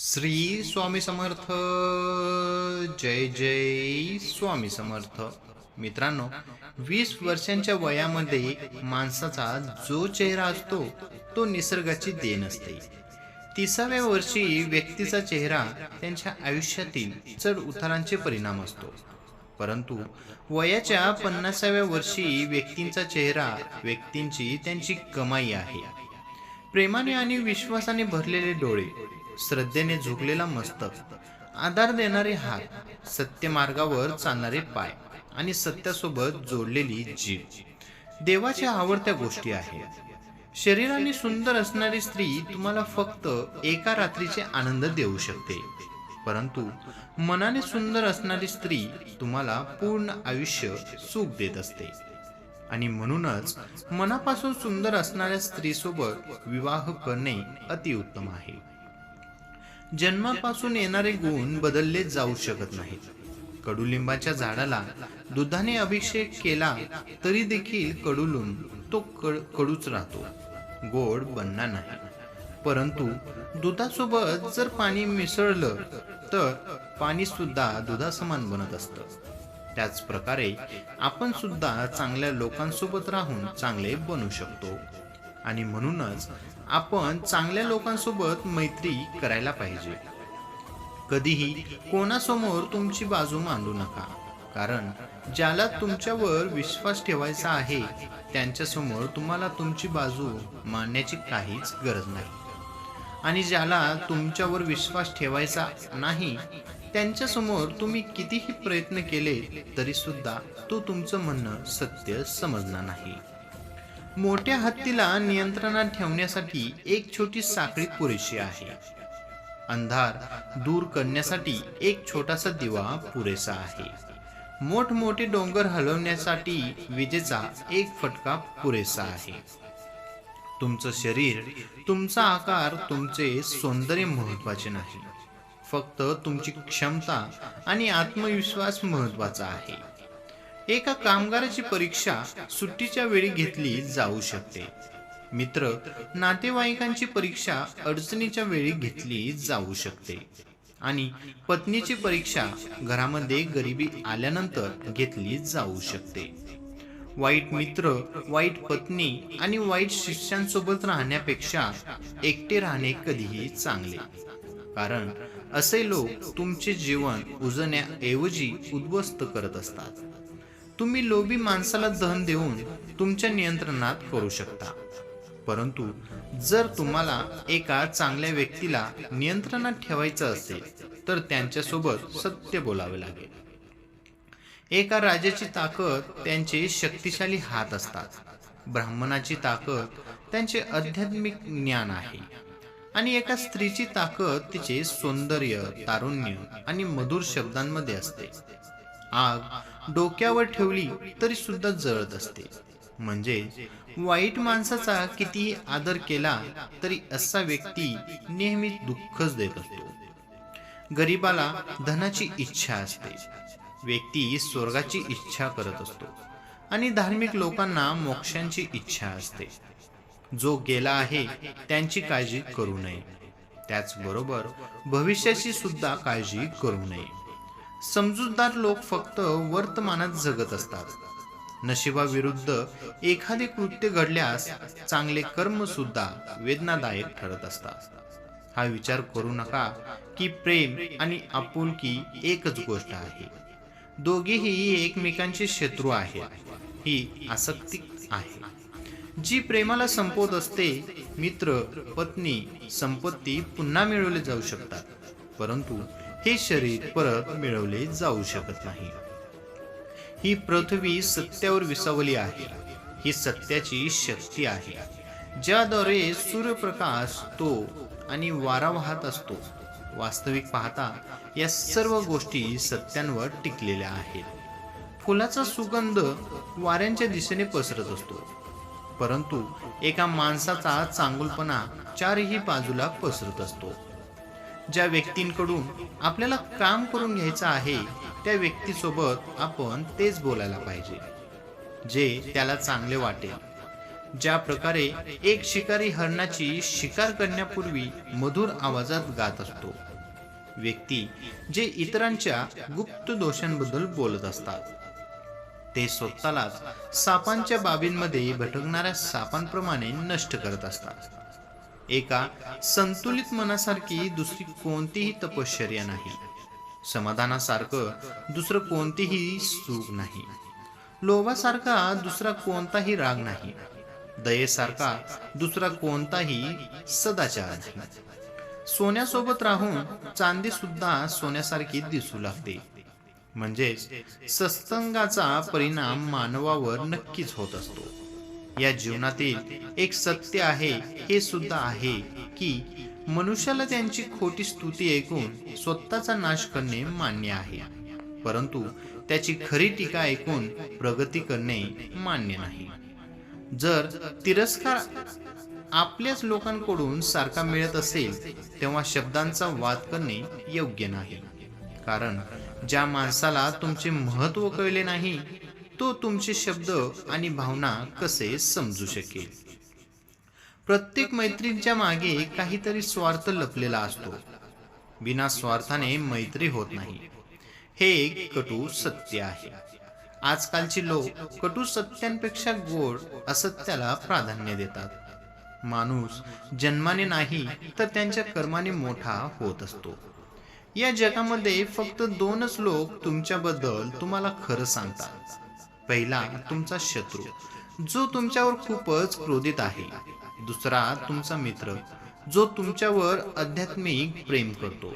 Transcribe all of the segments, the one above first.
श्री स्वामी समर्थ. जय जय स्वामी समर्थ. मित्रांनो वीस वर्षांच्या वयामध्ये माणसाचा जो चेहरा असतो तो निसर्गाची देण असते. तिसाव्या वर्षी व्यक्तीचा चेहरा त्यांच्या आयुष्यातील चढ उतारांचे परिणाम असतो. परंतु वयाच्या पन्नासाव्या वर्षी व्यक्तींचा चेहरा व्यक्तींची त्यांची कमाई आहे. प्रेमाने आणि विश्वासाने भरलेले डोळे श्रद्धेने झुकलेला मस्तक. आधार देणारे हात सत्य मार्गावर चालणारे पाय आणि सत्यासोबत जोडलेली जीव देवाच्या आवडत्या गोष्टी आहेत. शरीराने सुंदर असणारी स्त्री तुम्हाला फक्त एका रात्रीचे आनंद देऊ शकते. परंतु मनाने सुंदर असणारी स्त्री तुम्हाला पूर्ण आयुष्य सुख देत असते. आणि म्हणूनच मनापासून सुंदर असणाऱ्या स्त्रीसोबत विवाह करणे अतिउत्तम आहे. जन्मापासून येणारे गुण बदलले जाऊ शकत नाहीत. कडुलिंबाच्या झाडाला दुधाने अभिषेक केला तरी देखील कडुलून तो कड कडूच राहतो. गोड बनणार नाही. परंतु दुधासोबत जर पाणी मिसळलं तर पाणी सुद्धा दुधासमान बनत असतं. त्याच प्रकारे आपण सुद्धा चांगल्या लोकांसोबत राहून चांगले बनू शकतो. आणि म्हणूनच आपण चांगल्या लोकांसोबत मैत्री करायला पाहिजे. कधीही कोणासमोर तुमची बाजू मांडू नका. कारण ज्याला तुमच्यावर विश्वास ठेवायचा आहे त्यांच्यासमोर तुम्हाला तुमची बाजू मांडण्याची काहीच गरज नाही. आणि ज्याला तुमच्यावर विश्वास ठेवायचा नाही त्यांच्यासमोर तुम्ही कितीही प्रयत्न केले तरी सुद्धा तो तुमचं म्हणणं सत्य समजणार नाही. मोठ्या हत्तीला नियंत्रणात ठेवण्यासाठी एक छोटी साखळी पुरेशी आहे. अंधार दूर करण्यासाठी एक छोटासा दिवा पुरेसा आहे. मोठमोठे डोंगर हलवण्यासाठी विजेचा एक फटका पुरेसा आहे. तुमचं शरीर तुमचा आकार तुमचे सौंदर्य महत्त्वाचे नाही. फक्त तुमची क्षमता आणि आत्मविश्वास महत्त्वाचा आहे. एका कामगाराची परीक्षा सुट्टीच्या वेळी घेतली जाऊ शकते. मित्र नातेवाईकांची परीक्षा अडचणीच्या वेळी घेतली जाऊ शकते. आणि पत्नीची परीक्षा घरामध्ये गरिबी आल्यानंतर घेतली जाऊ शकते. वाईट मित्र वाईट पत्नी आणि वाईट शिष्यांसोबत राहण्यापेक्षा एकटे राहणे कधीही चांगले. कारण असे लोक तुमचे जीवन उजण्याऐवजी उद्ध्वस्त करत असतात. तुम्ही लोभी माणसाला धन देऊन तुमच्या नियंत्रणात करू शकता. परंतु जर तुम्हाला एका चांगल्या व्यक्तीला नियंत्रणात ठेवायचं असेल तर त्यांच्यासोबत सत्य बोलावे लागेल. एका राजाची ताकद त्यांचे शक्तिशाली हात असतात. ब्राह्मणाची ताकद त्यांचे आध्यात्मिक ज्ञान आहे. आणि एका स्त्रीची ताकद तिचे सौंदर्य तारुण्य आणि मधुर शब्दांमध्ये असते. आग डोक्यावर ठेवली तरी सुद्धा जळत असते. म्हणजे वाईट माणसाचा कितीही आदर केला तरी असा व्यक्ती नेहमी दुःखच देत असतो. गरीबाला धनाची इच्छा असते. व्यक्ती स्वर्गाची इच्छा करत असतो आणि धार्मिक लोकांना मोक्षांची इच्छा असते. जो गेला आहे त्यांची काळजी करू नये. त्याचबरोबर भविष्याची सुद्धा काळजी करू नये. समजूतदार लोक फक्त वर्तमानात जगत असतात. नशिबाविरुद्ध एखादे कृत्य घडल्यास चांगले कर्म सुद्धा वेदनादायक ठरत असतात. हा विचार करू नका की प्रेम आणि आपुलकी एकच गोष्ट आहे. दोघेही एकमेकांचे शत्रू आहेत. ही आसक्ती आहे. जी प्रेमाला संपवत असते मित्र पत्नी संपत्ती पुन्हा मिळवले जाऊ शकतात. परंतु हे शरीर परत मिळवले जाऊ शकत नाही. ही पृथ्वी सत्यावर विसावली आहे. ही सत्याची शक्ती आहे. ज्याद्वारे सूर्यप्रकाश तो आणि वारा वाहत असतो. वास्तविक पाहता या सर्व गोष्टी सत्यांवर टिकलेल्या आहेत. फुलाचा सुगंध वाऱ्यांच्या दिशेने पसरत असतो. परंतु एका माणसाचा चांगुलपणा चारही बाजूला पसरत असतो. ज्या व्यक्तींकडून आपल्याला काम करून घ्यायचं आहे त्या व्यक्तीसोबत आपण तेच बोलायला पाहिजे जे त्याला चांगले वाटेल. ज्या प्रकारे एक शिकारी हरणाची शिकार करण्यापूर्वी मधुर आवाजात गात असतो. व्यक्ती जे इतरांच्या गुप्त दोषांबद्दल बोलत असतात. ते स्वतःलाच सापांच्या बाबींमध्ये भटकणाऱ्या सापांप्रमाणे नष्ट करत असतात. एका संतुलित मनासारखी दुसरी कोणतीही तपश्चर्या नाही. समाधानासारखं दुसरं कोणतेही सुख नाही. लोभासारखा दुसरा कोणताही राग नाही. दयेसारखा दुसरा कोणताही सदाचार नाही. सोन्यासोबत राहून चांदी सुद्धा सोन्यासारखी दिसू लागते. म्हणजेच सत्संगाचा परिणाम मानवावर नक्कीच होत असतो. या जीवनातील एक सत्य आहे हे सुद्धा आहे की मनुष्याला त्यांची खोटी स्तुती ऐकून स्वतःचा नाश करणे मान्य आहे. परंतु त्याची खरी टीका ऐकून प्रगती करणे मान्य नाही. जर तिरस्कार आपल्याच लोकांकडून सारखा मिळत असेल तेव्हा शब्दांचा वाद करणे योग्य नाही. कारण ज्या माणसाला तुमचे महत्त्व कळले नाही तो तुमचे शब्द आणि भावना कसे समजू शकेल? प्रत्येक मैत्रीच्या मागे काहीतरी स्वार्थ लपलेला असतो. बिना स्वार्थाने मैत्री होत नाही. हे एक कटू सत्य आहे. आजकालची लोक कटू सत्यांपेक्षा गोड असत्याला प्राधान्य देतात. माणूस जन्माने नाही तर त्यांच्या कर्माने मोठा होत असतो. या जगामध्ये फक्त दोनच लोक तुमच्याबद्दल तुम्हाला खरं सांगतात. पहिला तुमचा शत्रू जो तुमच्यावर खूपच क्रोधित आहे. दुसरा तुमचा मित्र जो तुमच्यावर आध्यात्मिक प्रेम करतो.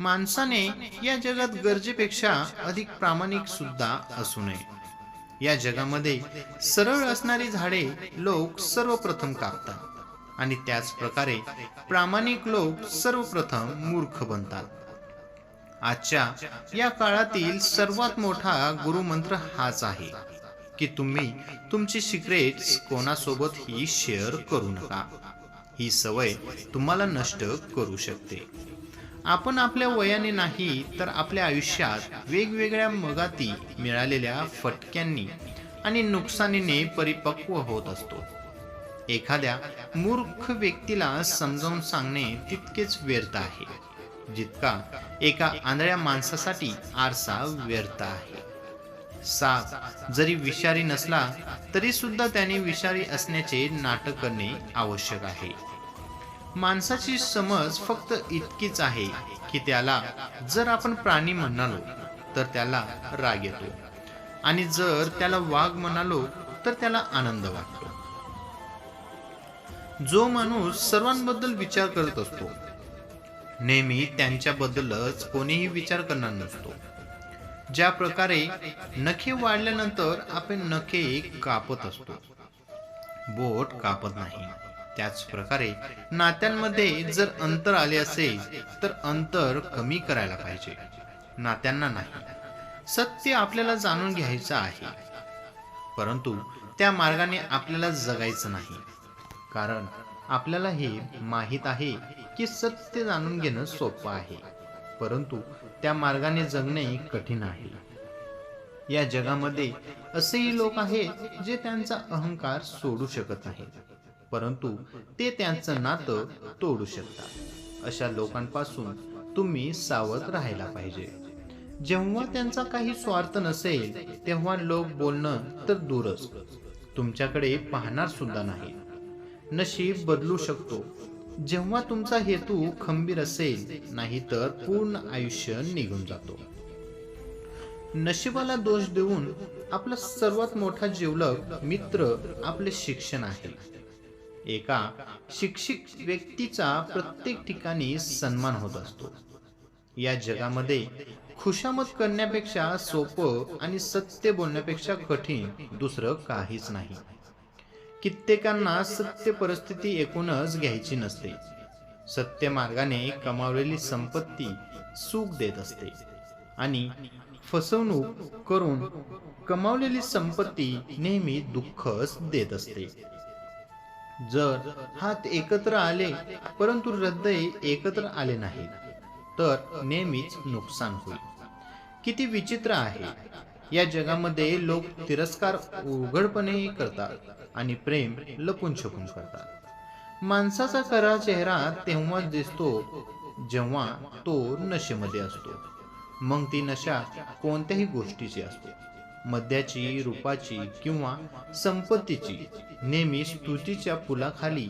माणसाने या जगात गरजेपेक्षा अधिक प्रामाणिक सुद्धा असू नये. या जगामध्ये सरळ असणारी झाडे लोक सर्वप्रथम कापतात आणि त्याच प्रकारे प्रामाणिक लोक सर्वप्रथम मूर्ख बनतात. आजच्या या काळातील सर्वात मोठा गुरुमंत्र हाच आहे की तुम्ही तुमचे सिक्रेट्स कोणासोबतही शेअर करू नका. ही सवय तुम्हाला नष्ट करू शकते. आपण आपल्या वयाने नाही तर आपल्या आयुष्यात वेगवेगळ्या मगाती मिळालेल्या फटक्यांनी आणि नुकसानीने परिपक्व होत असतो. एखाद्या मूर्ख व्यक्तीला समजावून सांगणे तितकेच व्यर्थ आहे. जितका एका आंधळ्या माणसासाठी आरसा व्यर्थ आहे. साप जरी विषारी नसला तरी सुद्धा त्याने विषारी असण्याचे नाटक करणे आवश्यक आहे. माणसाची समज फक्त इतकीच आहे की त्याला जर आपण प्राणी म्हणालो तर त्याला राग येतो. आणि जर त्याला वाघ म्हणालो तर त्याला आनंद वाटतो. जो माणूस सर्वांबद्दल विचार करत असतो नेहमी त्यांच्याबद्दलच कोणीही विचार करणार नसतो. ज्या प्रकारे नखे वाढल्यानंतर आपण नखे कापत असतो. बोट कापत नाही. त्याच प्रकारे नात्यांमध्ये जर अंतर आले असेल तर अंतर कमी करायला पाहिजे. नात्यांना नाही. सत्य आपल्याला जाणून घ्यायचं आहे. परंतु त्या मार्गाने आपल्याला जगायचं नाही. कारण आपल्याला हे माहीत आहे की सत्य जाणून घेणं सोपं आहे. परंतु त्या मार्गाने जगणे कठीण आहे. या जगामध्ये असेही लोक आहेत जे त्यांचा अहंकार सोडू शकत नाहीत. परंतु ते त्यांचं नातं तोडू शकतात. अशा लोकांपासून तुम्ही सावध राहायला पाहिजे. जेव्हा त्यांचा काही स्वार्थ नसेल तेव्हा लोक बोलणं तर दूरच. तुमच्याकडे पाहणार सुद्धा नाही. नशीब बदलू शकतो. जेव्हा तुमचा हेतू खंबीर असेल नाही तर पूर्ण आयुष्य निघून जातो. नशिबाला दोष देऊन आपला सर्वात मोठा जिवलग मित्र आपले शिक्षण आहे. एका शिक्षित व्यक्तीचा प्रत्येक ठिकाणी सन्मान होत असतो. या जगामध्ये खुशामत करण्यापेक्षा सोपं आणि सत्य बोलण्यापेक्षा कठीण दुसरं काहीच नाही. कित्येकांना सत्य परिस्थिती एकूणच घ्यायची नसते. सत्य मार्गाने कमावलेली संपत्ती सुख देत असते. आणि फसवणूक करून कमावलेली संपत्ती नेहमी दुःखच देत असते. जर हात एकत्र आले परंतु हृदय एकत्र आले नाही तर नेहमीच नुकसान होईल. किती विचित्र आहे. या जगामध्ये लोक तिरस्कार उघडपणे करतात आणि प्रेम लपून छपून करतात. माणसाचा खरा चेहरा तेव्हाच दिसतो जेव्हा तो नशेमध्ये असतो. मग ती नशा कोणत्याही गोष्टीची असते. मद्याची रूपाची किंवा संपत्तीची नेहमी स्तुतीच्या पुलाखाली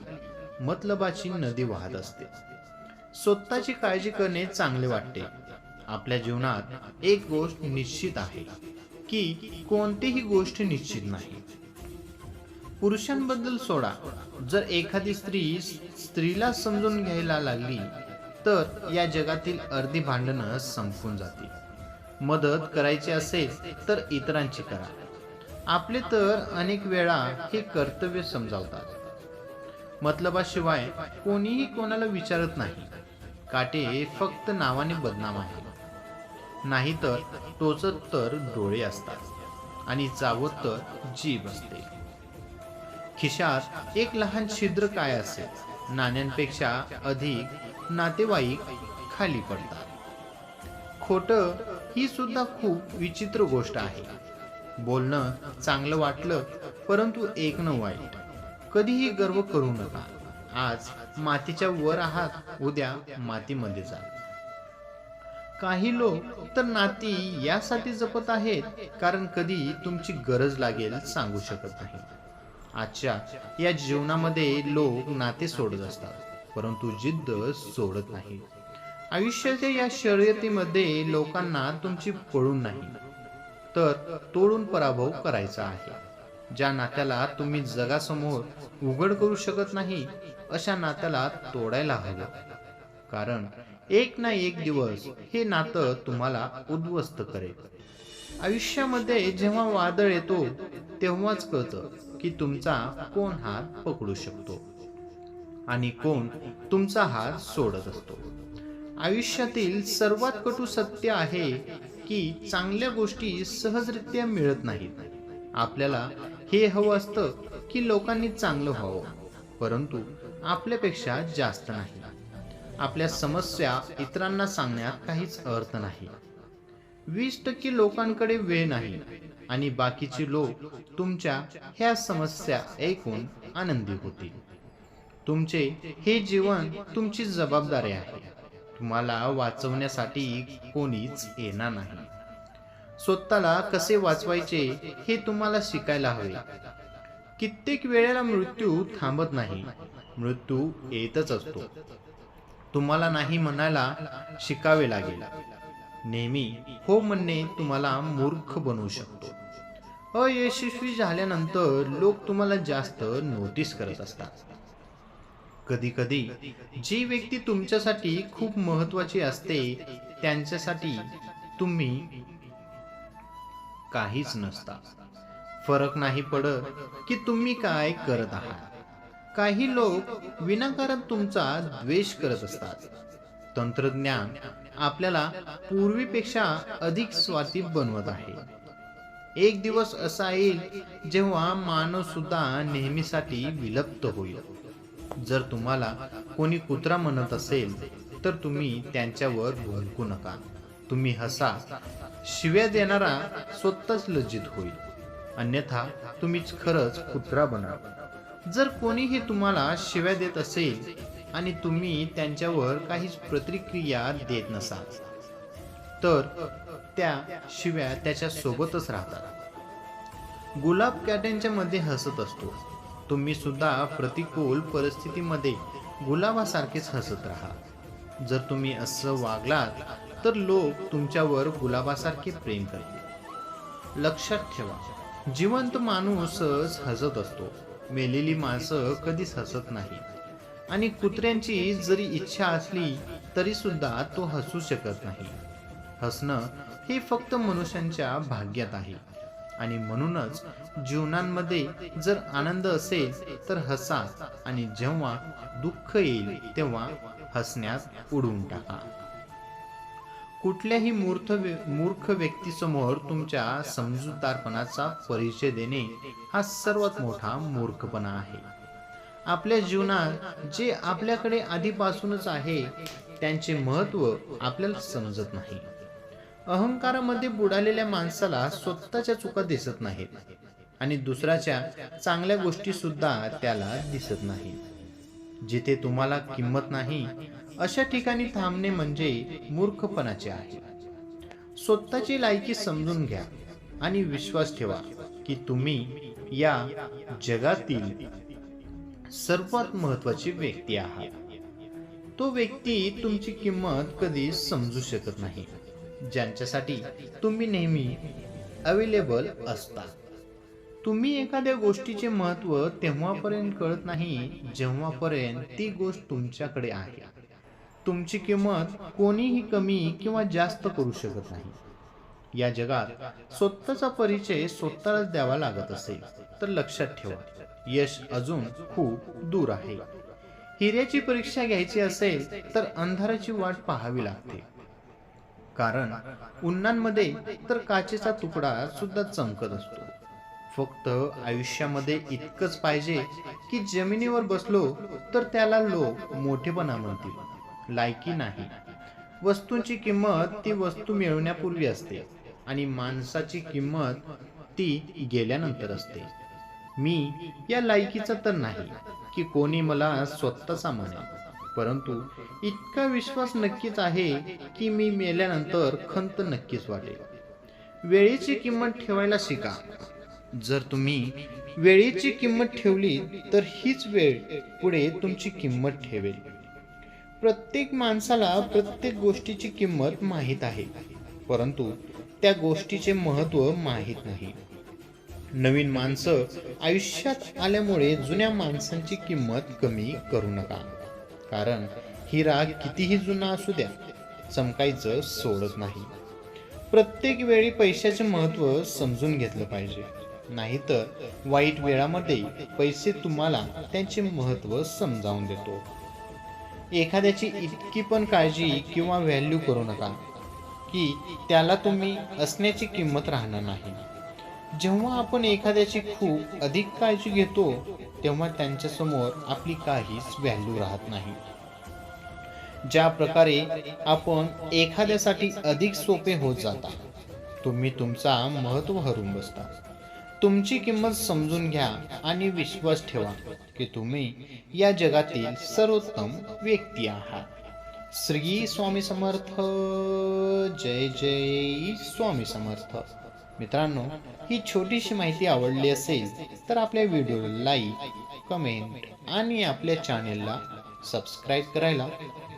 मतलबाची नदी वाहत असते. स्वतःची काळजी करणे चांगले वाटते. आपल्या जीवनात एक गोष्ट निश्चित आहे. की कोणतीही गोष्ट निश्चित नाही. पुरुषांबद्दल सोडा. जर एखादी स्त्री स्त्रीला समजून घ्यायला लागली तर या जगातील अर्धी भांडणं संपून जातील. मदत करायची असेल तर इतरांची करा. आपले तर अनेक वेळा हे कर्तव्य समजावतात. मतलबाशिवाय कोणीही कोणाला विचारत नाही. काटे फक्त नावाने बदनाम आहे. नाहीतर टोचत तर डोळे असतात आणि चावत तर जीभ असते. खिशात एक लहान छिद्र काय असेल? नाण्यांपेक्षा अधिक नातेवाईक खाली पडतात. खोट ही सुद्धा खूप विचित्र गोष्ट आहे. बोलणं चांगलं वाटलं परंतु ऐकणं वाईट. कधीही गर्व करू नका. आज मातीच्या वर आहात उद्या मातीमध्ये जा. काही लोक तर नाती यासाठी जपत आहेत कारण कधी तुमची गरज लागेल सांगू शकत नाही. आजच्या या जीवनामध्ये लोक नाते सोडत असतात परंतु जिद्द सोडत नाही. आयुष्याच्या या शर्यतीमध्ये लोकांना तुमची पळून नाही तर तोडून पराभव करायचा आहे. ज्या नात्याला तुम्ही जगासमोर उघड करू शकत नाही अशा नात्याला तोडायला हवं. कारण एक ना एक दिवस हे नातं तुम्हाला उद्ध्वस्त करेल. आयुष्यामध्ये जेव्हा वादळ येतो तेव्हाच कळतं की तुमचा कोण हात पकडू शकतो आणि कोण तुमचा हात सोडत असतो. आयुष्यातील सर्वात कटू सत्य आहे की चांगल्या गोष्टी सहजरित्या मिळत नाहीत. आपल्याला हे हवं असतं की लोकांनी चांगलं व्हावं परंतु आपल्यापेक्षा जास्त नाही. आपल्या समस्या इतरांना सांगण्यात काहीच अर्थ नाही. वीस टक्के लोकांकडे वेळ नाही आणि बाकीचे लोक तुमच्या ह्या समस्या ऐकून आनंदी होतील. तुमचे हे जीवन तुमची जबाबदारी आहे. तुम्हाला वाचवण्यासाठी कोणीच येणार नाही. स्वतःला कसे वाचवायचे हे तुम्हाला शिकायला हवे. कित्येक वेळेला मृत्यू थांबत नाही. मृत्यू येतच असतो. तुम्हाला नाही म्हणायला शिकावे लागेल. नेहमी हो म्हणणे तुम्हाला मूर्ख बनवू शकतो. अयशस्वी झाल्यानंतर लोक तुम्हाला जास्त नोटीस करत असतात. कधी कधी जी व्यक्ती तुमच्यासाठी खूप महत्वाची असते त्यांच्यासाठी तुम्ही काहीच नसता. फरक नाही पडत की तुम्ही काय करत आहात. काही लोक विनाकारण तुमचा द्वेष करत असतात. तंत्रज्ञान आपल्याला पूर्वीपेक्षा अधिक स्वाती बनवत आहे. एक दिवस असा येईल जेव्हा मानव सुद्धा नेहमीसाठी विलप्त होईल. जर तुम्हाला कोणी कुत्रा म्हणत असेल तर तुम्ही त्यांच्यावर भुंकू नका. तुम्ही हसा. शिव्या देणारा स्वतःच लज्जित होईल. अन्यथा तुम्हीच खरंच कुत्रा बना जर कोणीही तुम्हाला शिव्या देत असेल आणि तुम्ही त्यांच्यावर काहीच प्रतिक्रिया देत नसाल तर त्या शिव्या त्याच्या सोबतच राहतात. गुलाब कॅटेंच्या मध्ये हसत असतो. तुम्ही सुद्धा प्रतिकूल परिस्थितीमध्ये गुलाबासारखेच हसत राहा. जर तुम्ही असं वागलात तर लोक तुमच्यावर गुलाबासारखे प्रेम करतील. लक्षात ठेवा जिवंत माणूसच हसत असतो. मेलेली माणसं कधीच हसत नाही. आणि कुत्र्यांची जरी इच्छा असली तरी सुद्धा तो हसू शकत नाही. हसणं हे फक्त मनुष्यांच्या भाग्यात आहे. आणि म्हणूनच जीवनांमध्ये जर आनंद असेल तर हसा आणि जेव्हा दुःख येईल तेव्हा हसण्यात उडवून टाका. कुठल्याही मूर्ख मूर्ख व्यक्तीसमोर तुमच्या समजूतदारपणाचा परिचय देणे हा सर्वात मोठा मूर्खपणा आहे. आपल्या जीवनात जे आपल्याकडे आधीपासूनच आहे त्यांचे महत्त्व आपल्याला समजत नाही. अहंकारामध्ये बुडालेल्या माणसाला स्वतःच्या चुका दिसत नाहीत आणि दुसऱ्याच्या चांगल्या गोष्टी सुद्धा त्याला दिसत नाही जिथे तुम्हाला किंमत नाही अशा ठिकाणी थांबणे म्हणजे मूर्खपणाचे आहे. स्वतःची लायकी समजून घ्या आणि विश्वास ठेवा की तुम्ही या जगातील सर्वात महत्वाची व्यक्ती आहात. तो व्यक्ती तुमची किंमत कधी समजू शकत नाही ज्यांच्यासाठी तुम्ही नेहमी अवेलेबल असता. तुम्ही एखाद्या गोष्टीचे महत्त्व तेव्हापर्यंत कळत नाही जेव्हापर्यंत ती गोष्ट तुमच्याकडे आहे. तुमची किंमत कोणीही कमी किंवा जास्त करू शकत नाही. या जगात स्वतःचा परिचय स्वतःलाच द्यावा लागत असेल तर लक्षात ठेवा यश अजून खूप दूर आहे. हिऱ्याची परीक्षा घ्यायची असेल तर अंधाराची वाट पाहावी लागते. कारण उन्नांमध्ये तर काचेचा तुकडा सुद्धा चमकत असतो. फक्त आयुष्यामध्ये इतकंच पाहिजे की जमिनीवर बसलो तर त्याला लोक मोठेपणा म्हणतील. लायकी नाही. वस्तूंची किंमत ती वस्तू मिळवण्यापूर्वी असते आणि माणसाची किंमत ती गेल्यानंतर असते. मी या लायकीचा तर नाही की कोणी मला स्वतःचा म्हणे. परंतु इतका विश्वास नक्कीच आहे की मी मेल्यानंतर खंत नक्कीच वाटेल. वेळेची किंमत ठेवायला शिका. जर तुम्ही वेळेची किंमत ठेवली तर हीच वेळ पुढे तुमची किंमत ठेवेल. प्रत्येक माणसाला प्रत्येक गोष्टीची किंमत माहीत आहे. परंतु त्या गोष्टीचे महत्त्व माहीत नाही. नवीन माणसं आयुष्यात आल्यामुळे जुन्या माणसांची किंमत कमी करू नका. कारण हिरा कितीही जुना असू द्या चमकायचं सोडत नाही. प्रत्येक वेळी पैशाचे महत्त्व समजून घेतलं पाहिजे. नाहीतर वाईट वेळामध्ये पैसे तुम्हाला त्यांचे महत्त्व समजावून देतो. एखाद्याची इतकी पण काळजी किंवा व्हॅल्यू करू नका की त्याला तुम्ही असण्याची किंमत राहणार नाही. जेव्हा आपण एखाद्याची खूप अधिक काळजी घेतो तेव्हा त्यांच्यासमोर आपली काहीच व्हॅल्यू राहत नाही. ज्या प्रकारे आपण एखाद्यासाठी अधिक सोपे होत जाता तुम्ही तुमचा महत्त्व हरून बसता. तुमची किंमत समजून घ्या आणि विश्वास ठेवा की तुम्ही या जगातील सर्वोत्तम व्यक्ती आहात. श्री स्वामी समर्थ. जय जय स्वामी समर्थ. मित्रांनो ही छोटीशी माहिती आवडली असेल तर आपल्या व्हिडिओला लाईक कमेंट आणि आपल्या चॅनेलला सबस्क्राईब करायला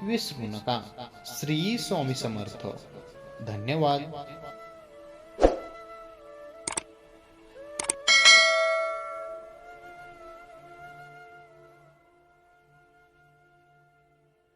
विसरू नका. श्री स्वामी समर्थ. धन्यवाद.